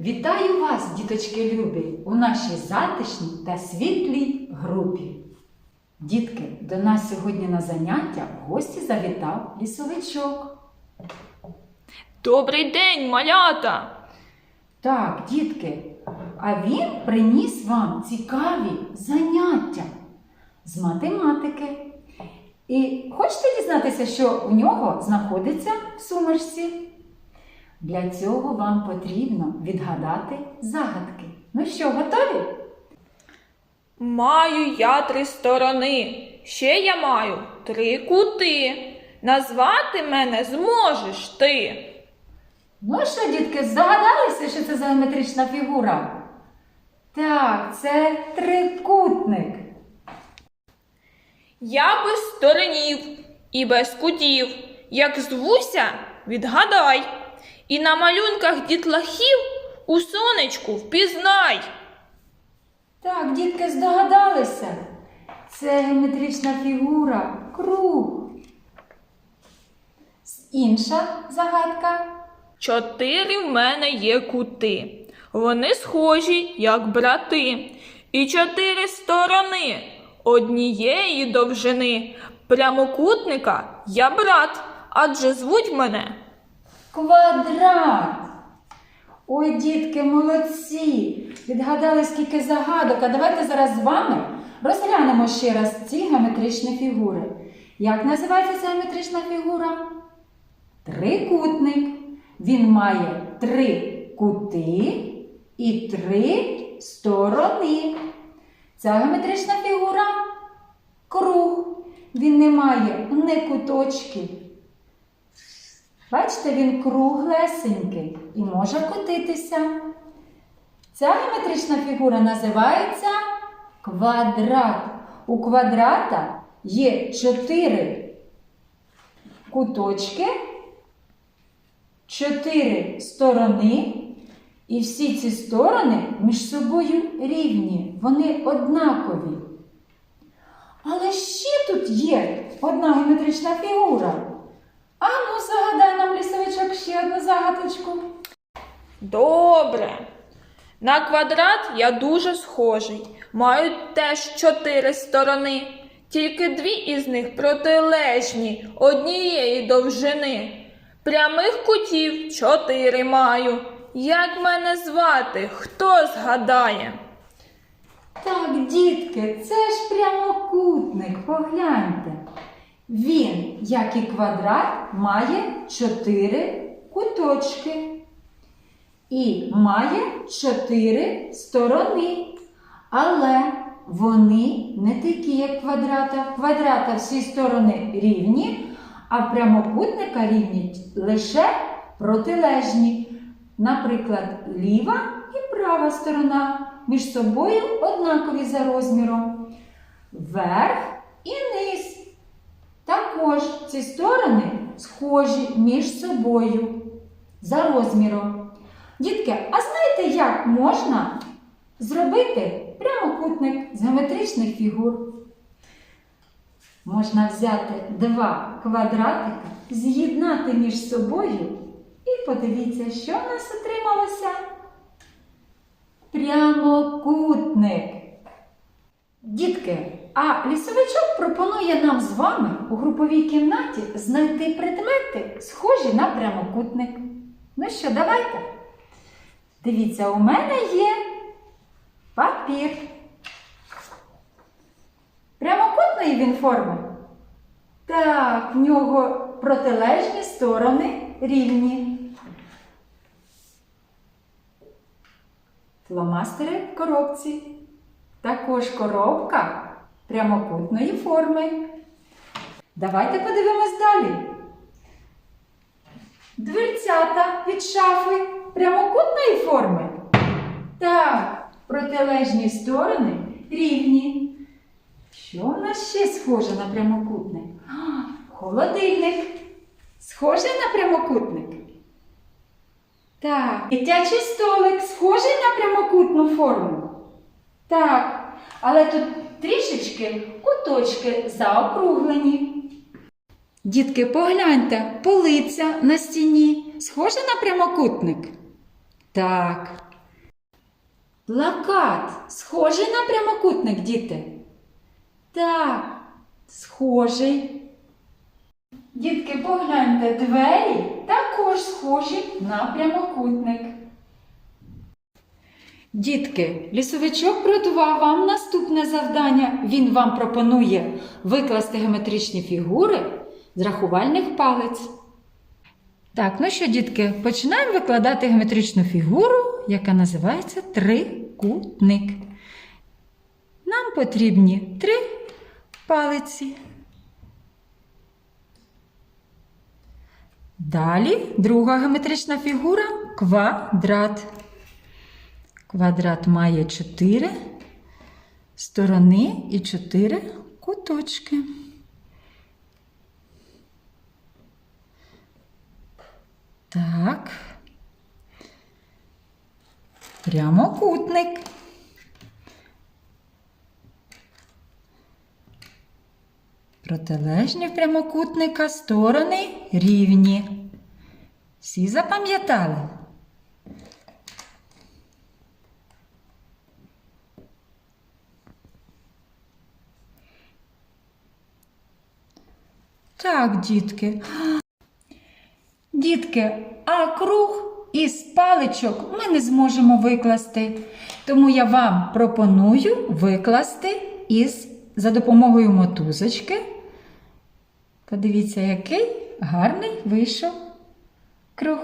Вітаю вас, діточки любі, у нашій затишній та світлій групі. Дітки, до нас сьогодні на заняття в гості завітав лісовичок. Добрий день, малята! Так, дітки, а він приніс вам цікаві заняття з математики. І хочете дізнатися, що у нього знаходиться в сумочці? Для цього вам потрібно відгадати загадки. Ну що, готові? Маю я три сторони, ще я маю три кути. Назвати мене зможеш ти. Ну що, дітки, здогадалися, що це за геометрична фігура? Так, це трикутник. Я без сторонів і без кутів. Як звуся, відгадай. І на малюнках дітлахів у сонечку впізнай. Так, дітки здогадалися. Це геометрична фігура круг. Інша загадка. Чотири в мене є кути. Вони схожі, як брати. І чотири сторони однієї довжини. Прямокутника я брат, адже звуть мене. Квадрат. Ой, дітки, молодці! Відгадали скільки загадок. А давайте зараз з вами розглянемо ще раз ці геометричні фігури. Як називається ця геометрична фігура? Трикутник. Він має три кути і три сторони. Ця геометрична фігура круг. Він не має ні куточків, Бачите, він круглесенький і може котитися. Ця геометрична фігура називається квадрат. У квадрата є чотири куточки, чотири сторони, і всі ці сторони між собою рівні, вони однакові. Але ще тут є одна геометрична фігура. А ну, загадай нам лісовичок ще одну загадочку. Добре. На квадрат я дуже схожий. Маю теж чотири сторони, тільки дві із них протилежні однієї довжини. Прямих кутів чотири маю. Як мене звати? Хто згадає? Так, дітки, це ж прямокутник, погляньте. Він, як і квадрат, має чотири куточки і має чотири сторони. Але вони не такі, як квадрата. Квадрата всі сторони рівні, а прямокутника рівні лише протилежні. Наприклад, ліва і права сторона між собою однакові за розміром. Верх і низ. Також ці сторони схожі між собою за розміром. Дітки, а знаєте, як можна зробити прямокутник з геометричних фігур? Можна взяти два квадратика, з'єднати між собою і подивіться, що в нас отрималося. Прямокутник. Дітки, а лісовичок пропонує нам з вами у груповій кімнаті знайти предмети, схожі на прямокутник. Ну що, давайте. Дивіться, у мене є папір. Прямокутної він форми. Так, в нього протилежні сторони рівні. Фломастери в коробці. Також коробка прямокутної форми. Давайте подивимось далі. Дверцята від шафи прямокутної форми. Так, протилежні сторони рівні. Що у нас ще схоже на прямокутник? Холодильник. Схожий на прямокутник? Так, дитячий столик схожий на прямокутну форму. Так, але тут трішечки куточки заокруглені. Дітки, погляньте, полиця на стіні схожа на прямокутник? Так. Плакат схожий на прямокутник, діти? Так, схожий. Дітки, погляньте, двері також схожі на прямокутник. Дітки, лісовичок приготував вам наступне завдання. Він вам пропонує викласти геометричні фігури з рахувальних палець. Так, ну що, дітки, починаємо викладати геометричну фігуру, яка називається трикутник. Нам потрібні три палиці. Далі друга геометрична фігура квадрат. Квадрат має чотири сторони і чотири куточки. Так. Прямокутник. Протилежні прямокутника сторони рівні. Всі запам'ятали? Так, дітки. Дітки, а круг із паличок ми не зможемо викласти. Тому я вам пропоную викласти із за допомогою мотузочки. Подивіться, який гарний вийшов круг.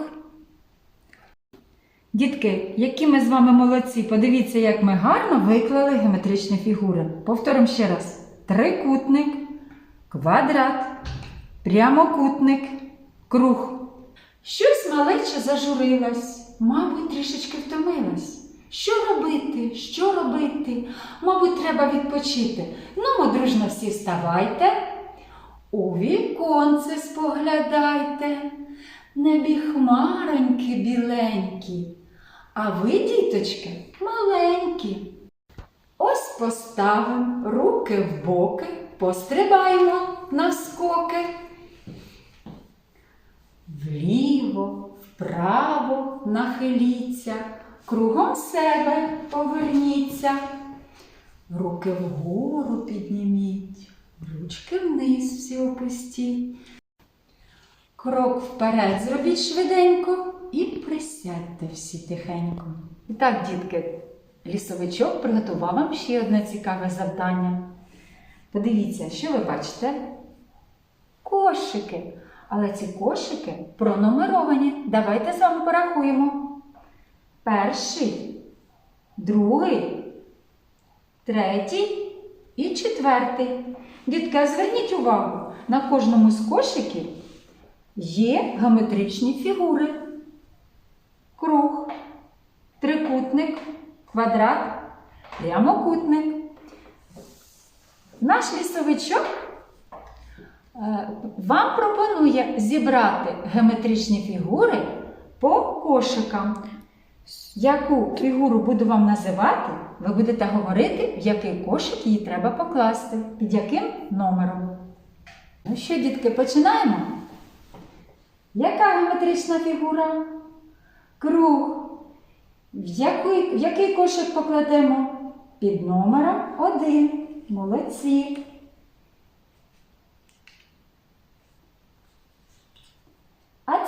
Дітки, які ми з вами молодці, подивіться, як ми гарно виклали геометричні фігури. Повторимо ще раз: трикутник, квадрат, прямокутник, круг. Щось малече зажурилась, мабуть, трішечки втомилась. Що робити? Що робити? Мабуть, треба відпочити. Ну, дружно всі вставайте. У віконце споглядайте, небі хмароньки біленькі, а ви, діточки, маленькі. Ось поставимо руки в боки, пострибаємо навскоки. Вліво, вправо нахиліться, кругом себе поверніться. Руки вгору підніміть, ручки вниз всі опустіть. Крок вперед зробіть швиденько і присядьте всі тихенько. І так, дітки, лісовичок приготував вам ще одне цікаве завдання. Подивіться, що ви бачите? Кошики. Але ці кошики пронумеровані. Давайте з вами порахуємо. Перший, другий, третій і четвертий. Дітки, зверніть увагу, на кожному з кошиків є геометричні фігури. Круг, трикутник, квадрат, прямокутник. Наш лісовичок вам пропонує зібрати геометричні фігури по кошикам. Яку фігуру буду вам називати, ви будете говорити, в який кошик її треба покласти, під яким номером. Ну що, дітки, починаємо? Яка геометрична фігура? Круг. В який, в який кошик покладемо? Під номером 1. Молодці.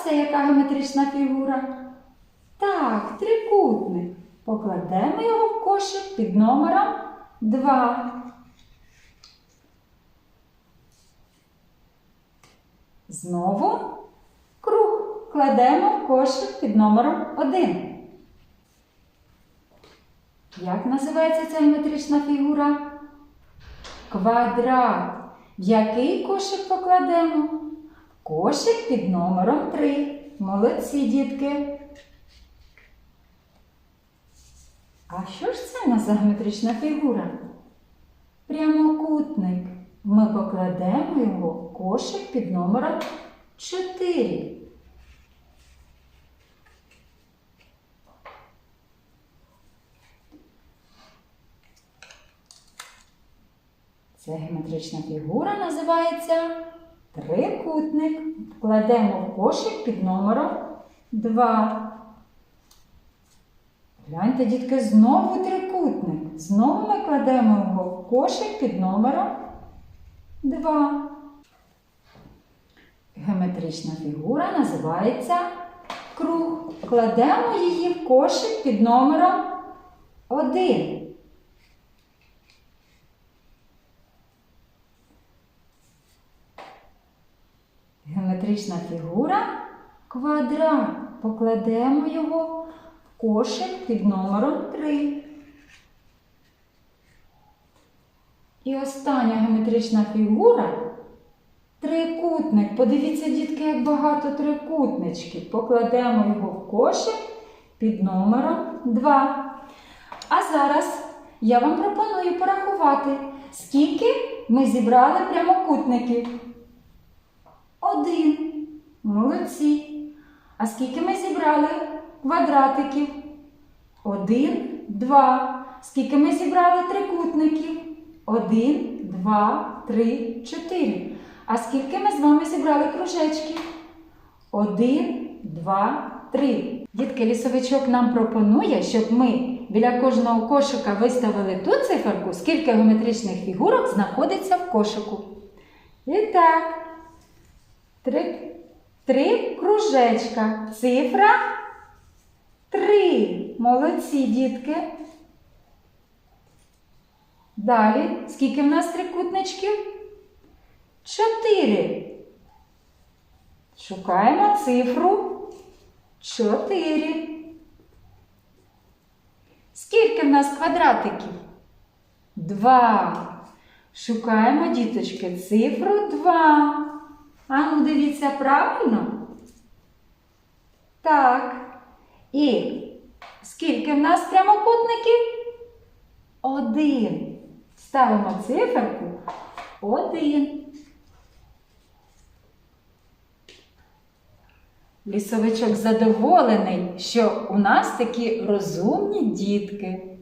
Це яка геометрична фігура? Так, трикутник. Покладемо його в кошик під номером 2. Знову круг кладемо в кошик під номером 1. Як називається ця геометрична фігура? Квадрат. В який кошик покладемо? Кошик під номером 3. Молодці, дітки. А що ж це у нас за фігура? Прямокутник. Ми покладемо його кошик під номером 4. Ця геометрична фігура називається трикутник. Кладемо в кошик під номером 2. Гляньте, дітки, знову трикутник. Знову ми кладемо його в кошик під номером 2. Геометрична фігура називається круг. Кладемо її в кошик під номером 1. Геометрична фігура квадрат. Покладемо його в кошик під номером 3. І остання геометрична фігура трикутник. Подивіться, дітки, як багато трикутничків. Покладемо його в кошик під номером 2. А зараз я вам пропоную порахувати, скільки ми зібрали прямокутників. Один. Молодці. А скільки ми зібрали квадратиків? Один, два. Скільки ми зібрали трикутників? Один, два, три, чотири. А скільки ми з вами зібрали кружечків? Один, два, три. Дітки, лісовичок нам пропонує, щоб ми біля кожного кошика виставили ту циферку, скільки геометричних фігурок знаходиться в кошику. І так. Три, три кружечка. Цифра три. Молодці, дітки. Далі. Скільки в нас трикутничків? Чотири. Шукаємо цифру чотири. Скільки в нас квадратиків? Два. Шукаємо, діточки, цифру два. А ну дивіться правильно? Так. І скільки в нас прямокутників? Один. Ставимо циферку один. Лісовичок задоволений, що у нас такі розумні. Дітки,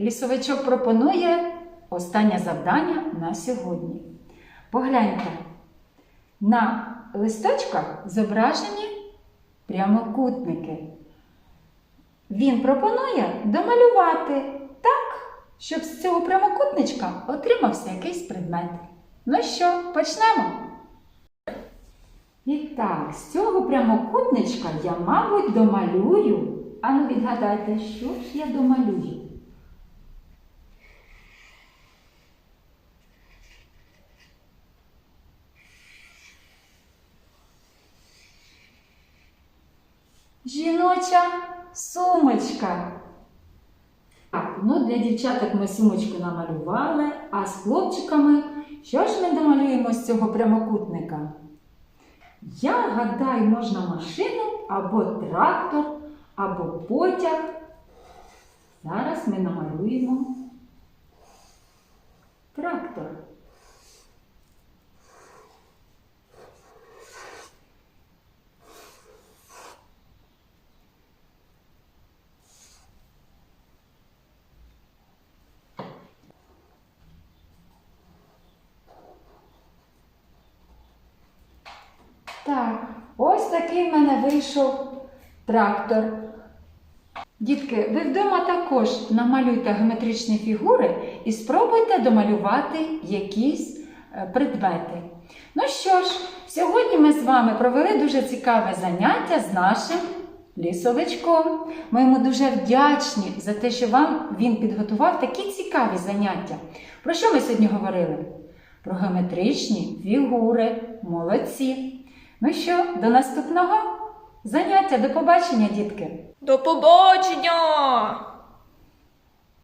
Лісовичок пропонує останнє завдання на сьогодні. Погляньте. На листочках зображені прямокутники. Він пропонує домалювати так, щоб з цього прямокутничка отримався якийсь предмет. Ну що, почнемо? І так, з цього прямокутничка я, мабуть, домалюю. А ну відгадайте, що ж я домалюю? Жіноча сумочка. Так, ну для дівчаток ми сумочку намалювали, а з хлопчиками що ж ми домалюємо з цього прямокутника? Я гадаю, можна машину або трактор, або потяг. Зараз ми намалюємо трактор. Так, ось такий в мене вийшов трактор. Дітки, ви вдома також намалюйте геометричні фігури і спробуйте домалювати якісь е, предмети. Ну що ж, сьогодні ми з вами провели дуже цікаве заняття з нашим лісовичком. Ми йому дуже вдячні за те, що вам він підготував такі цікаві заняття. Про що ми сьогодні говорили? Про геометричні фігури. Молодці! Ну що, до наступного заняття, до побачення, дітки! До побачення!